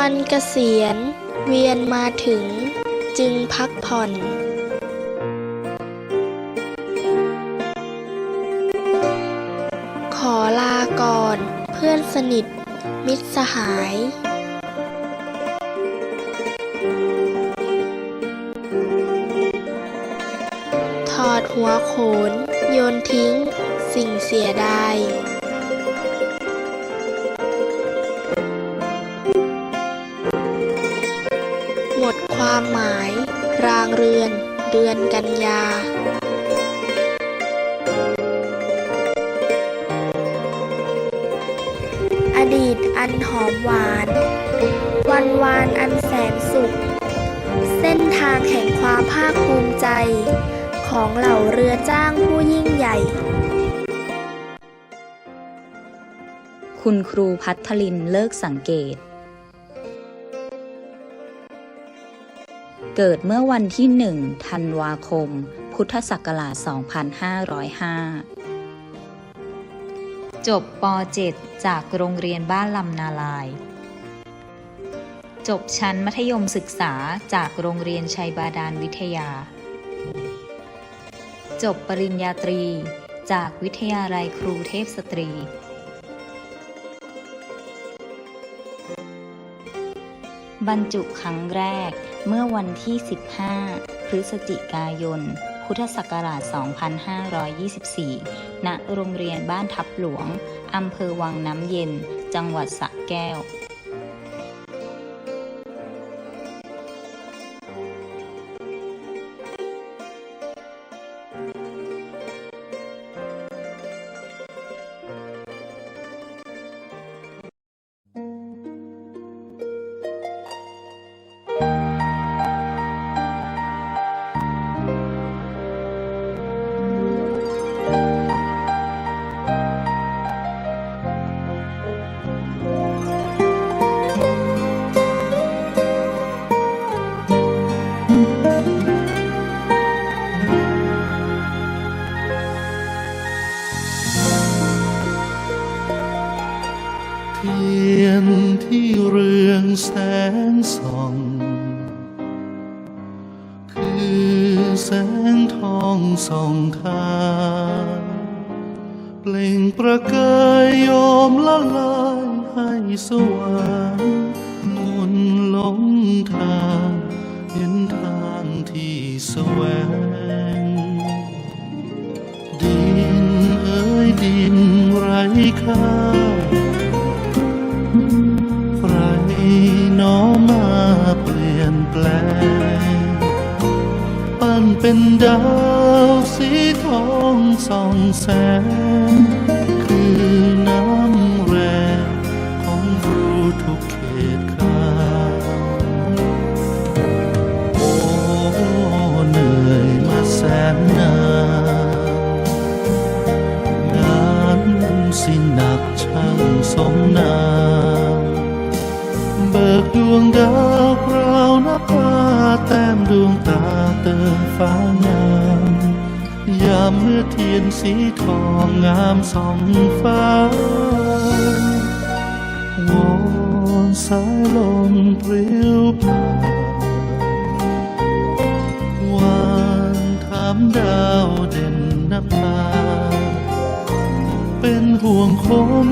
วันเกษียณเวียนมาถึงจึงพักผ่อนขอลาก่อน เพื่อนสนิท มิตรสหาย ถอดหัวโขน โยนทิ้ง สิ่งเสียดาย หมดความหมาย รางเรือน เดือนกันยาอดีตอันหอมหวาน วันวานอันแสนสุข เส้นทางแห่งความภาคภูมิใจ ของเหล่าเรือจ้างผู้ยิ่งใหญ่ คุณครูพัทลินเลิกสังเกต เกิดเมื่อวันที่หนึ่งธันวาคม พุทธศักราช 2505 จบป .7 จากโรงเรียนบ้านลำนาลาย จบชั้นมัธยมศึกษาจากโรงเรียนชัยบาดาลวิทยา จบปริญญาตรีจากวิทยาลัยครูเทพสตรี บรรจุครั้งแรก เมื่อวันที่ 15 พฤศจิกายน พุทธศักราช 2524 ณ โรงเรียนบ้านทับหลวง อำเภอวังน้ำเย็น จังหวัดสระแก้ว งส่อง คือแสงทองส่องทางเปล่งประกายโยมละลายให้สว่างมนหลงทางเห็นทางที่แสวง ดินเอ้ยดินไร้ค่า เป็นดาวสีทองส่องแสง คือน้ำแรงของครูทุกเขตขาโอ้เหนื่อยมาแสนนานงานสิหนักช่างสมนามเบิกดวงดาวพราวนับ แต้มดวงตาเติมฟ้างามยามเมื่อเทียนสีทองงามสองฟ้าวอนสายลมปลิวผ่านวานถามดาวเด่นนภาเป็นห่วงคน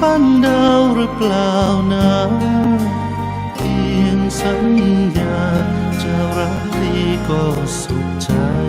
ปั้นดาวหรือเปล่านะเพียงสัญญา ก็สุขใจ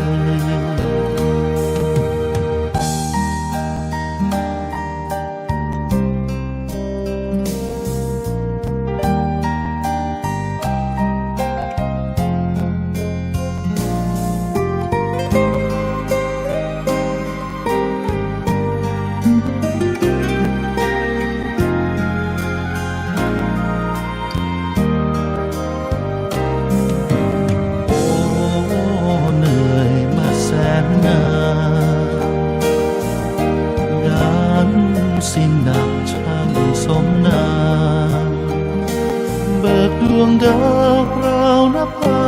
วงดาวพราวนภา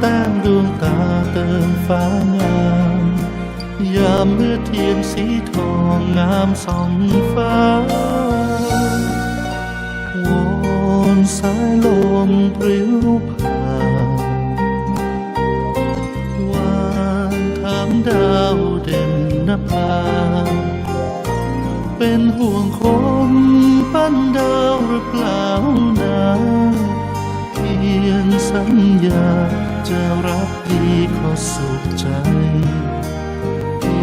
แต้มดวงตาเติมฟ้างามยามเมื่อเทียนสีทองงามส่องฟ้าวอนสายลมปลิวผ่านวานถามดาวเด่นนภาเป็นห่วงคนปั้นดาวหรือเปล่านะ พียงสัญญา จะรักดีขอสุขใจ เพี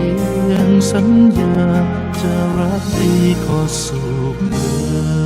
ยงสัญญาจะรักดีขอสุขใจ